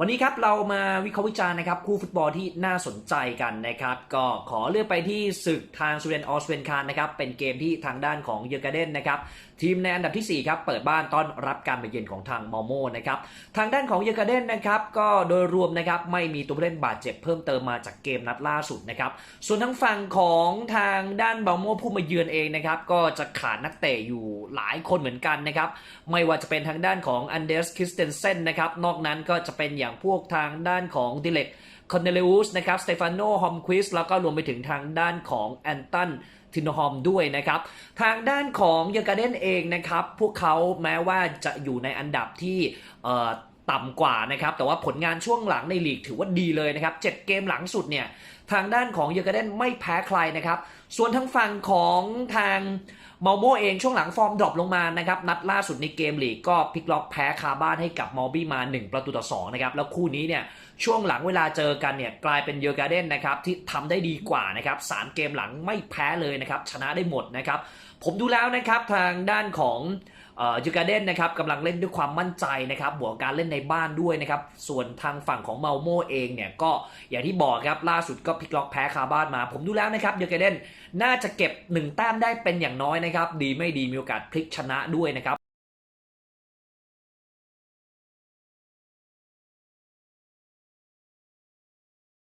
วันนี้ครับเรามาวิเคราะห์วิจารณ์นะครับคู่ฟุตบอลที่น่าสนใจกันนะครับก็ขอเลือกไปที่ศึกทางสวีเดนออสเวนคานนะครับเป็นเกมที่ทางด้านของเยอร์กาเดนนะครับทีมในอันดับทีสี่ 4 ครับ เปิดบ้านต้อนรับการมาเยือนของทางมอโมนะครับทางด้านของเยอร์กาเดนนะครับก็โดยรวมนะครับไม่มีตัวผู้เล่นบาดเจ็บเพิ่มเติมมาจากเกมนัดล่าสุดนะครับส่วนทางฝั่งของทางด้านบลโมผู้มาเยือนเองนะครับก็จะขาดนักเตะอยู่หลายคนเหมือนกันนะครับไม่ว่าจะเป็นทางด้านของอันเดรสคริสเตนเซนนะครับนอกนั้นก็จะเป็นอย่างพวกทางด้านของดิเล็กคอนเนเลอุสนะครับสเตฟานโนฮอมควิสแล้วก็รวมไปถึงทางด้านของแอนตันทินโฮอมด้วยนะครับ ทางด้านของเยอร์กาเดนเองนะครับ พวกเขาแม้ว่าจะอยู่ในอันดับที่ต่ำกว่านะครับ แต่ว่าผลงานช่วงหลังในลีกถือว่าดีเลยนะครับเจ็ดเกมหลังสุดเนี่ยทางด้านของเยอร์กเดนไม่แพ้ใครนะครับ ส่วนทางฝั่งของทางมอลโมเองช่วงหลังฟอร์มดรอปลงมานะครับ นัดล่าสุดในเกมลีกก็พลิกล็อกแพ้คาบ้านให้กับมอลบี้มา 1 ประตูต่อ 2 นะครับ แล้วคู่นี้เนี่ยช่วงหลังเวลาเจอกันเนี่ยกลายเป็นเยอร์การ์เดนนะครับที่ทำได้ดีกว่านะครับสามเกมหลังไม่แพ้เลยนะครับ ชนะได้หมดนะครับ ผมดูแล้วนะครับทางด้านของเอ่อยูการ์เดนนะครับกำลังเล่นด้วยความมั่นใจนะครับบวกการเล่นในบ้านด้วยนะครับ ส่วนทางฝั่งของเมาโมเองเนี่ยก็อย่างที่บอกครับล่าสุดก็พลิกล็อกแพ้คาบ้านมา ผมดูแล้วนะครับเดียร์เดนน่าจะเก็บหนึ่งแต้มได้เป็นอย่างน้อยนะครับ ดีไม่ดีมีโอกาสพลิกชนะด้วยนะครับ